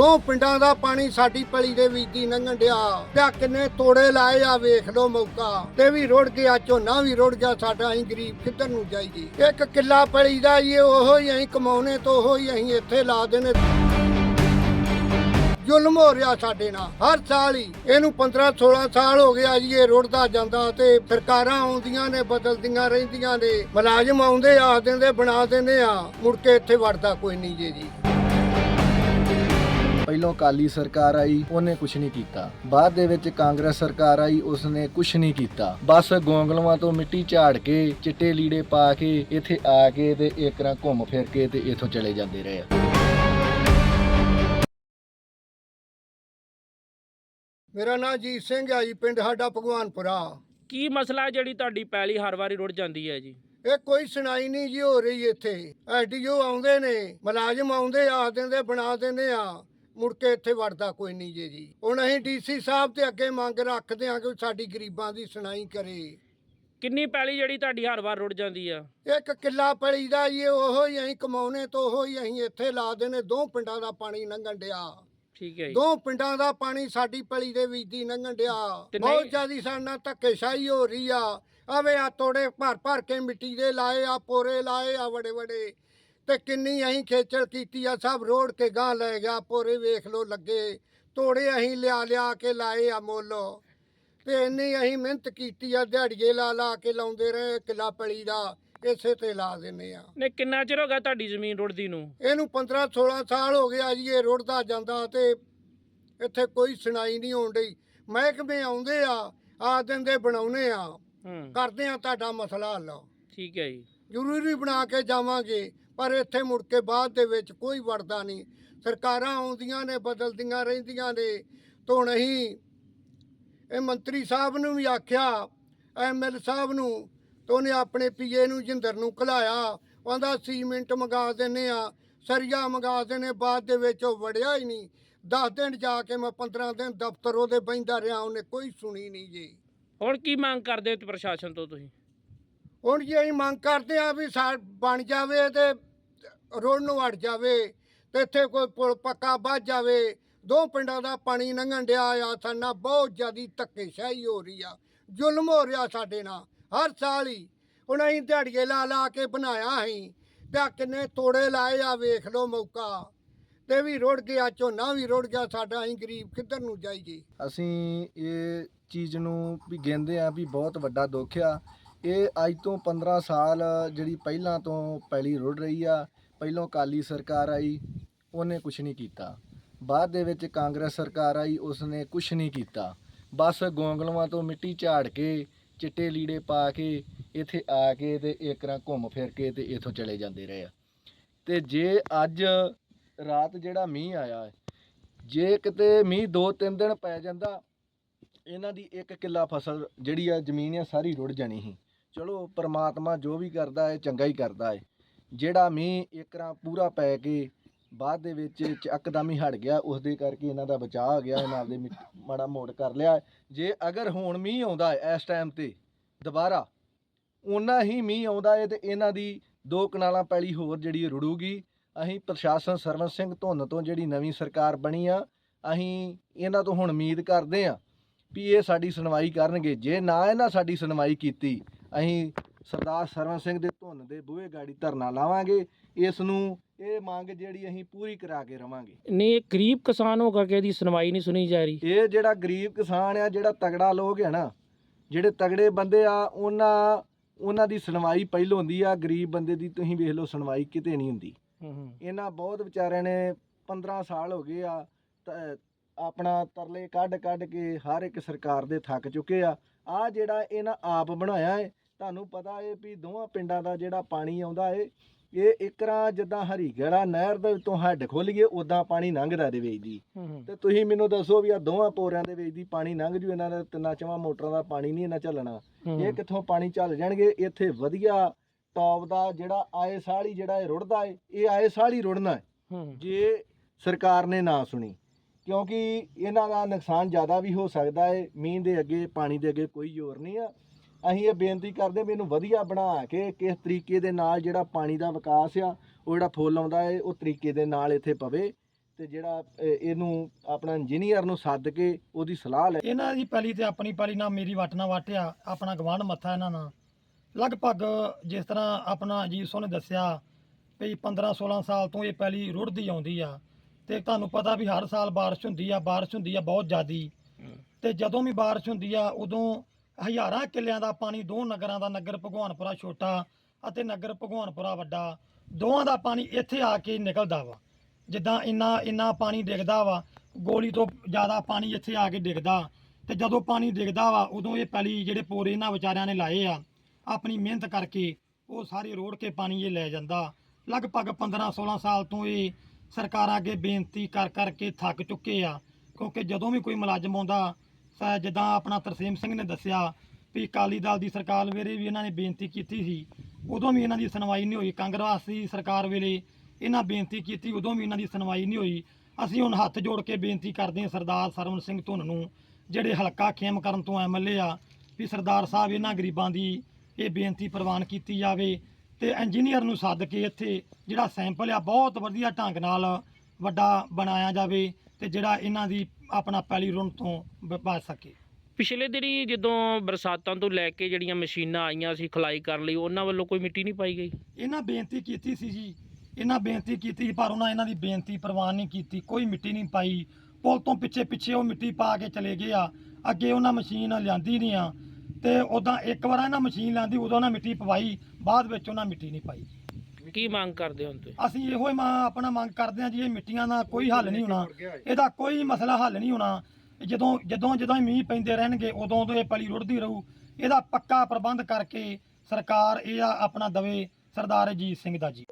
ਦੋ ਪਿੰਡਾਂ ਦਾ ਪਾਣੀ ਸਾਡੀ ਪਲੀ ਦੇ ਵਿੱਚ ਦੀ ਲੰਘਣ ਡਿਆ। ਤੇ ਕਿੰਨੇ ਤੋੜੇ ਲਾਏ ਆ, ਵੇਖ ਲਓ ਮੌਕਾ। ਤੇ ਵੀ ਰੁੜ ਗਿਆ, ਝੋਨਾ ਵੀ ਰੁੜ ਗਿਆ, ਸਾਡਾ ਅਸੀਂ ਗਰੀਬ ਕਿੱਧਰ ਨੂੰ ਜਾਈਏ? ਇੱਕ ਕਿੱਲਾ ਪਲੀ ਦਾ ਇਹ ਉਹੋ ਹੀ ਅਸੀਂ ਕਮਾਉਣੇ ਤੋਂ ਉਹੋ ਹੀ ਅਸੀਂ ਇੱਥੇ ਲਾ ਦੇਣੇ। ਜ਼ੁਲਮ ਹੋ ਰਿਹਾ ਸਾਡੇ ਨਾਲ। ਹਰ ਸਾਲ ਹੀ ਇਹਨੂੰ 15 16 ਸਾਲ ਹੋ ਗਿਆ ਜੀ ਇਹ ਰੁੜਦਾ ਜਾਂਦਾ ਤੇ ਸਰਕਾਰਾਂ ਆਉਂਦੀਆਂ ਨੇ, ਬਦਲਦੀਆਂ ਰਹਿੰਦੀਆਂ ਨੇ। ਮੁਲਾਜ਼ਮ ਆਉਂਦੇ ਆ ਦਿੰਦੇ ਬਣਾ ਦਿੰਦੇ ਆ। ਮੁੜ ਕੇ ਇੱਥੇ ਵੜਦਾ ਕੋਈ ਨਹੀਂ ਜੀ ਜੀ। ਪਹਿਲੋਂ ਕਾਲੀ ਸਰਕਾਰ ਆਈ ਉਹਨੇ ਕੁਝ ਨਹੀਂ ਕੀਤਾ। ਬਾਅਦ ਦੇ ਵਿੱਚ ਕਾਂਗਰਸ ਸਰਕਾਰ ਆਈ ਉਸਨੇ ਕੁਝ ਨਹੀਂ ਕੀਤਾ। ਬਸ ਗੋਂਗਲਵਾਂ ਤੋਂ ਮਿੱਟੀ ਝਾੜ ਕੇ ਚਿੱਟੇ ਲੀੜੇ ਪਾ ਕੇ ਇੱਥੇ ਆ ਕੇ ਤੇ ਇੱਕ ਰਾਂ ਘੁੰਮ ਫਿਰ ਕੇ ਤੇ ਇੱਥੋਂ ਚਲੇ ਜਾਂਦੇ ਰਹੇ। ਮੇਰਾ ਨਾਮ ਜੀਤ ਸਿੰਘ ਆ ਜੀ ਪਿੰਡ ਸਾਡਾ ਭਗਵਾਨਪੁਰਾ। ਕੀ ਮਸਲਾ ਹੈ ਜਿਹੜੀ ਤੁਹਾਡੀ ਪੈਲੀ ਹਰ ਵਾਰੀ ਰੁੜ ਜਾਂਦੀ ਹੈ ਜੀ? ਇਹ ਕੋਈ ਸੁਣਾਈ ਨਹੀਂ ਜੀ ਹੋ ਰਹੀ ਇੱਥੇ। ਐਡੀਓ ਆਉਂਦੇ ਨੇ ਮੁਲਾਜ਼ਮ ਆਉਂਦੇ ਆ ਦਿੰਦੇ ਬਣਾ ਦਿੰਦੇ ਆ। ਮੁੜ ਕੇ ਇੱਥੇ ਵੜਦਾ ਕੋਈ ਨਹੀਂ ਜੀ ਜੀ। ਹੁਣ ਅਸੀਂ ਡੀਸੀ ਸਾਹਿਬ ਤੇ ਅੱਗੇ ਮੰਗ ਰੱਖਦੇ ਆ ਕਿ ਸਾਡੀ ਗਰੀਬਾਂ ਦੀ ਸੁਣਾਈ ਕਰੇ। ਕਿੰਨੀ ਪੈਲੀ ਜਿਹੜੀ ਤੁਹਾਡੀ ਹਰ ਵਾਰ ਰੁੜ ਜਾਂਦੀ ਆ? ਇੱਕ ਕਿੱਲਾ ਪਲੀ ਦਾ ਇਹ ਉਹੋ ਹੀ ਅਸੀਂ ਕਮਾਉਣੇ ਤੋਂ ਉਹੋ ਹੀ ਅਸੀਂ ਇੱਥੇ ਲਾ ਦੇਣੇ ਦੋ ਪਿੰਡਾਂ ਦਾ ਪਾਣੀ ਲੰਘਣ ਡਿਆ। ਠੀਕ ਹੈ ਜੀ। ਦੋ ਪਿੰਡਾਂ ਦਾ ਪਾਣੀ ਸਾਡੀ ਪਲੀ ਦੇ ਵਿੱਚ ਦੀ ਲੰਘਣ ਡਿਆ। ਤੇ ਬਹੁਤ ਜ਼ਿਆਦੀ ਸਾਡੇ ਨਾਲ ਧੱਕੇਸ਼ਾਹੀ ਹੋ ਰਹੀ ਆ। ਆਵੇ ਆ ਤੋੜੇ ਭਰ ਭਰ ਕੇ ਮਿੱਟੀ ਦੇ ਲਾਏ ਆ ਪੋਰੇ ਲਾਏ ਆ ਵੜੇ ਵੜੇ ਤੇ ਕਿੰਨੀ ਅਸੀਂ ਖੇਚਲ ਕੀਤੀ ਆ ਸਭ ਰੋੜ ਕੇ ਗਾਂ ਲੈ ਗਿਆ ਪੋਰੇ ਵੇਖ ਲੋ ਲੱਗੇ। ਤੋੜੇ ਅਸੀਂ ਲਿਆ ਲਿਆ ਕੇ ਲਾਏ ਆ ਮੁੱਲ। ਤੇ ਇੰਨੀ ਅਸੀਂ ਮਿਹਨਤ ਕੀਤੀ ਆ ਦਿਹਾੜੀਏ ਲਾ ਲਾ ਕੇ ਲਾਉਂਦੇ ਰਹੇ ਕਿੱਲਾ ਪਲੀ ਦਾ ਇਸੇ ਤੇ ਲਾ ਦਿੰਨੇ ਆ। ਨੇ ਕਿੰਨਾ ਚਿਰ ਹੋ ਗਿਆ ਤੁਹਾਡੀ ਜ਼ਮੀਨ ਰੁੜਦੀ ਨੂੰ? ਇਹਨੂੰ 15 16 ਸਾਲ ਹੋ ਗਿਆ ਜੀ ਇਹ ਰੁੜਦਾ ਜਾਂਦਾ ਤੇ ਇੱਥੇ ਕੋਈ ਸੁਣਾਈ ਨਹੀਂ ਹੋਣ ਡਈ। ਮਹਿਕਮੇ ਆਉਂਦੇ ਆ ਆ ਦਿਨ ਦੇ ਬਣਾਉਨੇ ਆ। ਹੂੰ। ਕਰਦੇ ਆ ਤੁਹਾਡਾ ਮਸਲਾ ਹੱਲ। ਠੀਕ ਹੈ ਜੀ। ਜ਼ਰੂਰੀ ਬਣਾ ਕੇ ਜਾਵਾਂਗੇ। ਪਰ ਇੱਥੇ ਮੁੜ ਕੇ ਬਾਅਦ ਦੇ ਵਿੱਚ ਕੋਈ ਵੜਦਾ ਨਹੀਂ। ਸਰਕਾਰਾਂ ਆਉਂਦੀਆਂ ਨੇ ਬਦਲਦੀਆਂ ਰਹਿੰਦੀਆਂ ਨੇ। ਤੋਂ ਨਹੀਂ ਇਹ ਮੰਤਰੀ ਸਾਹਿਬ ਨੂੰ ਵੀ ਆਖਿਆ ਐਮਐਲ ਸਾਹਿਬ ਨੂੰ ਤੇ ਉਹਨੇ ਆਪਣੇ ਪੀਏ ਨੂੰ ਜਿੰਦਰ ਨੂੰ ਘਲਾਇਆ। ਕਹਿੰਦਾ ਸੀਮੈਂਟ ਮੰਗਾ ਦਿੰਨੇ ਆ ਸਰੀਆ ਮੰਗਾ ਦਿੰਨੇ ਬਾਅਦ ਦੇ ਵਿੱਚ ਉਹ ਵੜਿਆ ਹੀ ਨਹੀਂ। 10 ਦਿਨ ਜਾ ਕੇ ਮੈਂ 15 ਦਿਨ ਦਫ਼ਤਰ ਉਹਦੇ ਬੈਂਦਾ ਰਿਹਾ ਉਹਨੇ ਕੋਈ ਸੁਣੀ ਨਹੀਂ ਜੀ। ਹੁਣ ਕੀ ਮੰਗ ਕਰਦੇ ਹੋ ਪ੍ਰਸ਼ਾਸਨ ਤੋਂ ਤੁਸੀਂ? ਹੁਣ ਜੀ ਅਸੀਂ ਮੰਗ ਕਰਦੇ ਆ ਵੀ ਸਾ ਬਣ ਜਾਵੇ ਤੇ ਰੋਡ ਨੂੰ ਵੜ ਜਾਵੇ ਤੇ ਇੱਥੇ ਕੋਈ ਪੁਲ ਪੱਕਾ ਵੱਜ ਜਾਵੇ। ਦੋ ਪਿੰਡਾਂ ਦਾ ਪਾਣੀ ਲੰਘਣ ਡਿਆ ਆ, ਸਾਡਾ ਬਹੁਤ ਜ਼ਿਆਦੀ ਧੱਕੇਸ਼ਾਹੀ ਹੋ ਰਹੀ ਆ। ਜ਼ੁਲਮ ਹੋ ਰਿਹਾ ਸਾਡੇ ਨਾਲ, ਹਰ ਸਾਲ ਹੀ। ਹੁਣ ਅਸੀਂ ਦਿਹਾੜੀਏ ਲਾ ਲਾ ਕੇ ਬਣਾਇਆ ਅਸੀਂ ਤੇ ਕਿੰਨੇ ਤੋੜੇ ਲਾਏ ਆ, ਵੇਖ ਲਓ ਮੌਕਾ। ਤੇ ਵੀ ਰੁੜ ਗਿਆ, ਝੋਨਾ ਵੀ ਰੁੜ ਗਿਆ ਸਾਡਾ, ਅਸੀਂ ਗਰੀਬ ਕਿੱਧਰ ਨੂੰ ਜਾਈਏ? ਅਸੀਂ ਇਹ ਚੀਜ਼ ਨੂੰ ਵੀ ਕਹਿੰਦੇ ਆ ਵੀ ਬਹੁਤ ਵੱਡਾ ਦੁੱਖ ਆ। ਇਹ ਅੱਜ ਤੋਂ 15 ਸਾਲ ਜਿਹੜੀ ਪਹਿਲਾਂ ਤੋਂ ਪੈਲੀ ਰੁੜ ਰਹੀ ਆ ਪਹਿਲੋਂ ਕਾਲੀ ਸਰਕਾਰ ਆਈ, ਉਹਨੇ ਕੁਝ ਨਹੀਂ ਕੀਤਾ। ਬਾਅਦ ਦੇ ਵਿੱਚ ਕਾਂਗਰਸ ਸਰਕਾਰ ਆਈ, ਉਸਨੇ ਕੁਝ ਨਹੀਂ ਕੀਤਾ। ਬਸ ਗੋਂਗਲਵਾਂ ਤੋਂ ਮਿੱਟੀ ਝਾੜ ਕੇ, ਚਿੱਟੇ ਲੀੜੇ ਪਾ ਕੇ, ਇੱਥੇ ਆ ਕੇ ਤੇ ਇੱਕ ਘੁੰਮ ਫਿਰ ਕੇ ਤੇ ਇੱਥੋਂ ਚਲੇ ਜਾਂਦੇ ਰਹੇ ਆ। ਤੇ ਜੇ ਅੱਜ ਰਾਤ ਜਿਹੜਾ ਮੀਂਹ ਆਇਆ ਜੇ ਕਿਤੇ ਮੀਂਹ 2-3 ਦਿਨ ਪੈ ਜਾਂਦਾ, ਇਹਨਾਂ ਦੀ ਇੱਕ ਕਿੱਲਾ ਫਸਲ ਜਿਹੜੀ ਆ, ਜ਼ਮੀਨ ਆ, ਸਾਰੀ ਰੁੜ ਜਾਣੀ ਸੀ। ਚਲੋ, ਪਰਮਾਤਮਾ ਜੋ ਵੀ ਕਰਦਾ ਹੈ, ਚੰਗਾ ਹੀ ਕਰਦਾ ਹੈ। ਜਿਹੜਾ ਮੀਂਹ ਇੱਕਰਾਂ ਪੂਰਾ ਪੈ ਕੇ ਬਾਅਦ ਦੇ ਵਿੱਚ ਚੱਕਦਮ ਹੀ ਹਟ ਗਿਆ ਉਸ ਦੇ ਕਰਕੇ ਇਹਨਾਂ ਦਾ ਬਚਾਅ ਆ ਗਿਆ, ਇਹਨਾਂ ਦੇ ਮਿ- ਮਾੜਾ ਮੋੜ ਕਰ ਲਿਆ। ਜੇ ਅਗਰ ਹੁਣ ਮੀਂਹ ਆਉਂਦਾ ਹੈ ਇਸ ਟਾਈਮ ਤੇ ਦੁਬਾਰਾ ਉਹਨਾਂ ਹੀ ਮੀਂਹ ਆਉਂਦਾ ਹੈ ਤੇ ਇਹਨਾਂ ਦੀ ਦੋ ਕਨਾਲਾਂ ਪੈਲੀ ਹੋਰ ਜਿਹੜੀ ਰੁੜੂਗੀ। ਅਸੀਂ ਪ੍ਰਸ਼ਾਸਨ ਸਰਵਨ ਸਿੰਘ ਧੁੰਨ ਤੋਂ ਜਿਹੜੀ ਨਵੀਂ ਸਰਕਾਰ ਬਣੀ ਆ, ਅਸੀਂ ਇਹਨਾਂ ਤੋਂ ਹੁਣ ਉਮੀਦ ਕਰਦੇ ਆ ਵੀ ਇਹ ਸਾਡੀ ਸੁਣਵਾਈ ਕਰਨਗੇ। ਜੇ ਨਾ ਇਹਨਾਂ ਸਾਡੀ ਸੁਣਵਾਈ ਕੀਤੀ, ਅਸੀਂ ਸਰਦਾਰ ਸਰਵਨ ਸਿੰਘ ਦੇ ਧੁੰਨ ਦੇ ਬੂਹੇ ਗਾੜੀ ਧਰਨਾ ਲਾਵਾਂਗੇ ਇਸ ਨੂੰ ਇਹ ਮੰਗ ਜਿਹੜੀ ਅਸੀਂ ਪੂਰੀ ਕਰਾ ਕੇ ਰਵਾਂਗੇ। ਨਹੀਂ ਇਹ ਗਰੀਬ ਕਿਸਾਨ ਹੋ ਕਰਕੇ ਇਹਦੀ ਸੁਣਵਾਈ ਨਹੀਂ ਸੁਣੀ ਜਾ ਰਹੀ। ਇਹ ਜਿਹੜਾ ਗਰੀਬ ਕਿਸਾਨ ਆ ਜਿਹੜਾ ਤਗੜਾ ਲੋਕ ਹੈ ਨਾ ਜਿਹੜੇ ਤਗੜੇ ਬੰਦੇ ਆ ਉਹਨਾਂ ਉਹਨਾਂ ਦੀ ਸੁਣਵਾਈ ਪਹਿਲੋਂ ਹੁੰਦੀ ਆ ਗਰੀਬ ਬੰਦੇ ਦੀ ਤੁਸੀਂ ਵੇਖ ਲਓ ਸੁਣਵਾਈ ਕਿਤੇ ਨਹੀਂ ਹੁੰਦੀ। ਇਹਨਾਂ ਬਹੁਤ ਵਿਚਾਰਿਆਂ ਨੇ 15 ਸਾਲ ਹੋ ਗਏ ਆ ਆਪਣਾ ਤਰਲੇ ਕੱਢ ਕੱਢ ਕੇ ਹਰ ਇੱਕ ਸਰਕਾਰ ਦੇ ਥੱਕ ਚੁੱਕੇ ਆ। ਆ ਜਿਹੜਾ ਇਹਨਾਂ ਆਪ ਬਣਾਇਆ ਹੈ ਤੁਹਾਨੂੰ ਪਤਾ ਹੈ ਵੀ ਦੋਵਾਂ ਪਿੰਡਾਂ ਦਾ ਜਿਹੜਾ ਪਾਣੀ ਆਉਂਦਾ ਹੈ ਇਹ ਇਕਰਾਂ ਜਿੱਦਾਂ ਹਰੀਗੜਾ ਨਹਿਰ ਦੇ ਤੋਂ ਹੱਡ ਖੁੱਲ ਗਏ ਉਦਾਂ ਪਾਣੀ ਲੰਘਦਾ ਦੇ ਵਿੱਚ ਦੀ ਤੇ ਤੁਸੀਂ ਮੈਨੂੰ ਦੱਸੋ ਵੀ ਆ ਦੋਵਾਂ ਪੋਰਿਆਂ ਦੇ ਵਿੱਚ ਦੀ ਪਾਣੀ ਲੰਘ ਜੂ ਇਹਨਾਂ ਦਾ ਤਿੰਨਾਂ ਚਵਾਂ ਮੋਟਰਾਂ ਦਾ ਪਾਣੀ ਨਹੀਂ ਇਹਨਾਂ ਚੱਲਣਾ ਇਹ ਕਿੱਥੋਂ ਪਾਣੀ ਚੱਲ ਜਾਣਗੇ? ਇੱਥੇ ਵਧੀਆ ਟੌਪ ਦਾ ਜਿਹੜਾ ਆਏ ਸਾਲ ਜਿਹੜਾ ਇਹ ਰੁੜਦਾ ਹੈ ਇਹ ਆਏ ਸਾਲ ਰੁੜਨਾ ਹੈ। ਜੇ ਸਰਕਾਰ ਨੇ ਨਾ ਸੁਣੀ ਕਿਉਂਕਿ ਇਹਨਾਂ ਦਾ ਨੁਕਸਾਨ ਜ਼ਿਆਦਾ ਵੀ ਹੋ ਸਕਦਾ ਹੈ ਮੀਂਹ ਦੇ ਅੱਗੇ ਪਾਣੀ ਦੇ ਅੱਗੇ ਕੋਈ ਜ਼ੋਰ ਨਹੀਂ ਆ। ਅਸੀਂ ਇਹ ਬੇਨਤੀ ਕਰਦੇ ਵੀ ਇਹਨੂੰ ਵਧੀਆ ਬਣਾ ਕੇ ਕਿਸ ਤਰੀਕੇ ਦੇ ਨਾਲ ਜਿਹੜਾ ਪਾਣੀ ਦਾ ਵਿਕਾਸ ਆ ਉਹ ਜਿਹੜਾ ਫੁੱਲ ਆਉਂਦਾ ਹੈ ਉਹ ਤਰੀਕੇ ਦੇ ਨਾਲ ਇੱਥੇ ਪਵੇ ਤੇ ਜਿਹੜਾ ਇਹਨੂੰ ਆਪਣਾ ਇੰਜੀਨੀਅਰ ਨੂੰ ਸੱਦ ਕੇ ਉਹਦੀ ਸਲਾਹ ਲੈ। ਇਹਨਾਂ ਦੀ ਪੈਲੀ ਤੇ ਆਪਣੀ ਪੈਲੀ ਨਾਲ ਮੇਰੀ ਵੱਟ ਨਾਲ ਵਾਟਿਆ ਆਪਣਾ ਗਵਾਂਢ ਮੱਥਾ ਇਹਨਾਂ ਨਾਲ। ਲਗਭਗ ਜਿਸ ਤਰ੍ਹਾਂ ਆਪਣਾ ਅਜੀਤ ਸਿੰਘ ਨੇ ਦੱਸਿਆ ਵੀ 15 16 ਸਾਲ ਤੋਂ ਇਹ ਪੈਲੀ ਰੁੜਦੀ ਆਉਂਦੀ ਆ ਤੇ ਤੁਹਾਨੂੰ ਪਤਾ ਵੀ ਹਰ ਸਾਲ ਬਾਰਿਸ਼ ਹੁੰਦੀ ਆ ਬਾਰਿਸ਼ ਹੁੰਦੀ ਆ ਬਹੁਤ ਜ਼ਿਆਦੀ। ਤੇ ਜਦੋਂ ਵੀ ਬਾਰਿਸ਼ ਹੁੰਦੀ ਆ ਉਦੋਂ ਹਜ਼ਾਰਾਂ ਕਿੱਲਿਆਂ ਦਾ ਪਾਣੀ, ਦੋ ਨਗਰਾਂ ਦਾ ਨਗਰ ਭਗਵਾਨਪੁਰਾ ਛੋਟਾ ਅਤੇ ਨਗਰ ਭਗਵਾਨਪੁਰਾ ਵੱਡਾ, ਦੋਵਾਂ ਦਾ ਪਾਣੀ ਇੱਥੇ ਆ ਕੇ ਨਿਕਲਦਾ ਵਾ। ਜਿੱਦਾਂ ਇੰਨਾ ਇੰਨਾ ਪਾਣੀ ਡਿੱਗਦਾ ਵਾ, ਗੋਲੀ ਤੋਂ ਜ਼ਿਆਦਾ ਪਾਣੀ ਇੱਥੇ ਆ ਕੇ ਡਿੱਗਦਾ। ਤੇ ਜਦੋਂ ਪਾਣੀ ਡਿੱਗਦਾ ਵਾ, ਉਦੋਂ ਇਹ ਪਹਿਲੀ ਜਿਹੜੇ ਪੋਰੇ ਇਹਨਾਂ ਵਿਚਾਰਿਆਂ ਨੇ ਲਾਏ ਆ, ਆਪਣੀ ਮਿਹਨਤ ਕਰਕੇ ਉਹ ਸਾਰੇ ਰੋੜ ਕੇ ਪਾਣੀ ਇਹ ਲੈ ਜਾਂਦਾ। ਲਗਭਗ 15 16 ਸਾਲ ਤੋਂ ਇਹ ਸਰਕਾਰਾਂ ਅੱਗੇ ਬੇਨਤੀ ਕਰ, ਕਰਕੇ ਥੱਕ ਚੁੱਕੇ ਆ, ਕਿਉਂਕਿ ਜਦੋਂ ਵੀ ਕੋਈ ਮੁਲਾਜ਼ਮ ਆਉਂਦਾ ਜਿੱਦਾਂ ਆਪਣਾ ਤਰਸੇਮ ਸਿੰਘ ਨੇ ਦੱਸਿਆ ਵੀ ਅਕਾਲੀ ਦਲ ਦੀ ਸਰਕਾਰ ਵੇਲੇ ਵੀ ਇਹਨਾਂ ਨੇ ਬੇਨਤੀ ਕੀਤੀ ਸੀ, ਉਦੋਂ ਵੀ ਇਹਨਾਂ ਦੀ ਸੁਣਵਾਈ ਨਹੀਂ ਹੋਈ। ਕਾਂਗਰਸ ਦੀ ਸਰਕਾਰ ਵੇਲੇ ਇਹਨਾਂ ਬੇਨਤੀ ਕੀਤੀ, ਉਦੋਂ ਵੀ ਇਹਨਾਂ ਦੀ ਸੁਣਵਾਈ ਨਹੀਂ ਹੋਈ। ਅਸੀਂ ਹੁਣ ਹੱਥ ਜੋੜ ਕੇ ਬੇਨਤੀ ਕਰਦੇ ਹਾਂ ਸਰਦਾਰ ਸਰਵਨ ਸਿੰਘ ਧੁੰਨ ਨੂੰ, ਜਿਹੜੇ ਹਲਕਾ ਖੇਮ ਕਰਨ ਤੋਂ ਐਮਐਲਏ ਆ, ਵੀ ਸਰਦਾਰ ਸਾਹਿਬ ਇਹਨਾਂ ਗਰੀਬਾਂ ਦੀ ਇਹ ਬੇਨਤੀ ਪ੍ਰਵਾਨ ਕੀਤੀ ਜਾਵੇ ਤੇ ਇੰਜੀਨੀਅਰ ਨੂੰ ਸੱਦ ਕੇ ਇੱਥੇ ਜਿਹੜਾ ਸੈਂਪਲ ਆ, ਬਹੁਤ ਵਧੀਆ ਢੰਗ ਨਾਲ ਵੱਡਾ ਬਣਾਇਆ ਜਾਵੇ ਤੇ ਜਿਹੜਾ ਇਹਨਾਂ ਦੀ ਆਪਣਾ ਪੈਲੀ ਰੁਣ ਤੋਂ ਬ- ਬਚ ਸਕੇ। ਪਿਛਲੇ ਦਿਨੀ ਜਦੋਂ ਬਰਸਾਤਾਂ ਤੋਂ ਲੈ ਕੇ ਜਿਹੜੀਆਂ ਮਸ਼ੀਨਾਂ ਆਈਆਂ ਸੀ ਖਲਾਈ ਕਰਨ ਲਈ ਉਹਨਾਂ ਵੱਲੋਂ ਕੋਈ ਮਿੱਟੀ ਨਹੀਂ ਪਾਈ ਗਈ? ਇਹਨਾਂ ਬੇਨਤੀ ਕੀਤੀ ਸੀ ਜੀ। ਇਹਨਾਂ ਬੇਨਤੀ ਕੀਤੀ ਸੀ, ਪਰ ਉਹਨਾਂ ਇਹਨਾਂ ਦੀ ਬੇਨਤੀ ਪ੍ਰਵਾਨ ਨਹੀਂ ਕੀਤੀ। ਕੋਈ ਮਿੱਟੀ ਨਹੀਂ ਪਾਈ। ਪੁਲ ਤੋਂ ਪਿੱਛੇ ਪਿੱਛੇ ਉਹ ਮਿੱਟੀ ਪਾ ਕੇ ਚਲੇ ਗਏ ਆ। ਅੱਗੇ ਉਹਨਾਂ ਮਸ਼ੀਨ ਲਿਆਂਦੀ ਨਹੀਂ ਆ। ਤੇ ਉਦਾਂ ਇੱਕ ਵਾਰ ਇਹਨਾਂ ਮਸ਼ੀਨ ਲਿਆਂਦੀ ਉਦੋਂ ਉਹਨਾਂ ਮਿੱਟੀ ਪਵਾਈ। ਬਾਅਦ ਵਿੱਚ ਉਹਨਾਂ ਮਿੱਟੀ ਨਹੀਂ ਪਾਈ। ਕੀ ਮੰਗ ਕਰਦੇ ਹੋ ਤੁਸੀਂ? ਅਸੀਂ ਇਹੋ ਹੀ ਮਾਂ ਆਪਣਾ ਮੰਗ ਕਰਦੇ ਹਾਂ ਜੀ, ਇਹ ਮਿੱਟੀਆਂ ਦਾ ਕੋਈ ਹੱਲ ਨਹੀਂ ਹੋਣਾ। ਇਹਦਾ ਕੋਈ ਮਸਲਾ ਹੱਲ ਨਹੀਂ ਹੋਣਾ। ਜਦੋਂ ਜਦੋਂ ਜਦੋਂ ਹੀ ਮੀਂਹ ਪੈਂਦੇ ਰਹਿਣਗੇ, ਉਦੋਂ ਉਦੋਂ ਇਹ ਪਲੀ ਰੁੜਦੀ ਰਹੂ। ਇਹਦਾ ਪੱਕਾ ਪ੍ਰਬੰਧ ਕਰਕੇ ਸਰਕਾਰ ਇਹ ਆ ਆਪਣਾ ਦਵੇ ਸਰਦਾਰ ਅਜੀਤ ਸਿੰਘ ਦਾ ਜੀ।